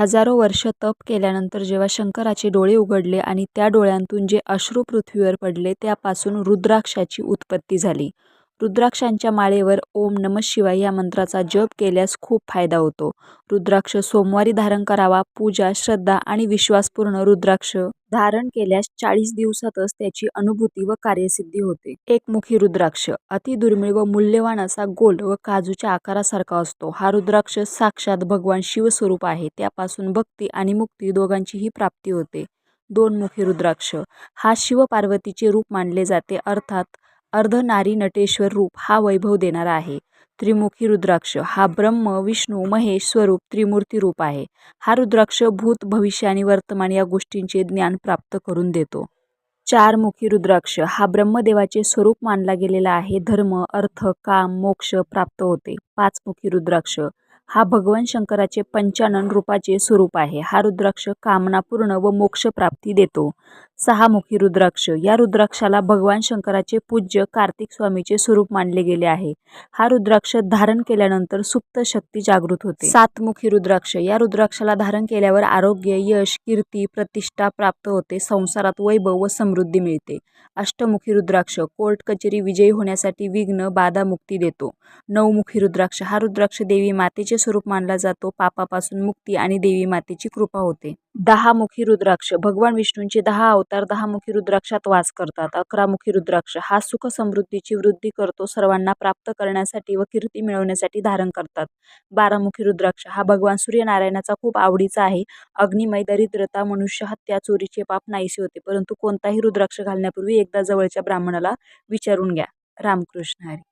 हजारो वर्ष तप केल्यानंतर जेव्हा शंकराचे डोळे उघडले आणि त्या डोळ्यांतून जे अश्रू पृथ्वीवर पडले त्यापासून रुद्राक्षाची उत्पत्ती झाली. रुद्राक्षांच्या माळेवर ओम नमः शिवाय या मंत्राचा जप केल्यास खूप फायदा होतो. रुद्राक्ष सोमवारी धारण करावा. पूजा, श्रद्धा आणि विश्वासपूर्ण रुद्राक्ष धारण केल्यास चाळीस दिवसातच त्याची अनुभूती व कार्यसिद्धी होते. एकमुखी रुद्राक्ष अति दुर्मिळ व मूल्यवान असा गोल व काजूच्या आकारासारखा असतो. हा रुद्राक्ष साक्षात भगवान शिवस्वरूप आहे. त्यापासून भक्ती आणि मुक्ती दोघांचीही प्राप्ती होते. दोन-मुखी रुद्राक्ष हा शिव-पार्वतीचे रूप मानले जाते अर्थात अर्धनारीनटेश्वर रूप हा वैभव देणारा आहे. त्रिमुखी रुद्राक्ष हा ब्रह्म, विष्णू, महेश स्वरूप त्रिमूर्ती रूप आहे. हा रुद्राक्ष भूत, भविष्य आणि वर्तमान या गोष्टींचे ज्ञान प्राप्त करून देतो. चार-मुखी रुद्राक्ष हा ब्रह्मदेवाचे स्वरूप मानला गेलेला आहे. धर्म, अर्थ, काम, मोक्ष प्राप्त होते. पाच-मुखी रुद्राक्ष हा भगवान शंकराचे पंचानन रूपाचे स्वरूप आहे. हा रुद्राक्ष कामना पूर्ण व मोक्षप्राप्ती देतो. सहा-मुखी रुद्राक्ष या रुद्राक्षाला भगवान शंकराचे पूज्य कार्तिक स्वामीचे स्वरूप मानले गेले आहे. हा रुद्राक्ष धारण केल्यानंतर सुप्त शक्ती जागृत होते. सात-मुखी रुद्राक्ष या रुद्राक्षाला धारण केल्यावर आरोग्य, यश, कीर्ती, प्रतिष्ठा प्राप्त होते. संसारात वैभव व समृद्धी मिळते. अष्टमुखी रुद्राक्ष कोर्ट कचेरी विजयी होण्यासाठी विघ्न, बाधा मुक्ती देतो. नवमुखी रुद्राक्ष हा रुद्राक्ष देवी मातेचे स्वरूप मानला जातो. पापापासून मुक्ती आणि देवी मातेची कृपा होते. दहा-मुखी रुद्राक्ष भगवान विष्णूंचे दहा अवतार दहा-मुखी रुद्राक्षात वास करतात. अकरा-मुखी रुद्राक्ष हा सुख-समृद्धीची वृद्धी करतो. सर्वांना प्राप्त करण्यासाठी व कीर्ती मिळवण्यासाठी धारण करतात. बारा-मुखी रुद्राक्ष हा भगवान सूर्यनारायणाचा खूप आवडीचा आहे. अग्निमय, दरिद्रता, मनुष्य हत्या चोरीचे पाप नाहीसे होते. परंतु कोणताही रुद्राक्ष घालण्यापूर्वी एकदा जवळच्या ब्राह्मणाला विचारून घ्या. रामकृष्ण हरी.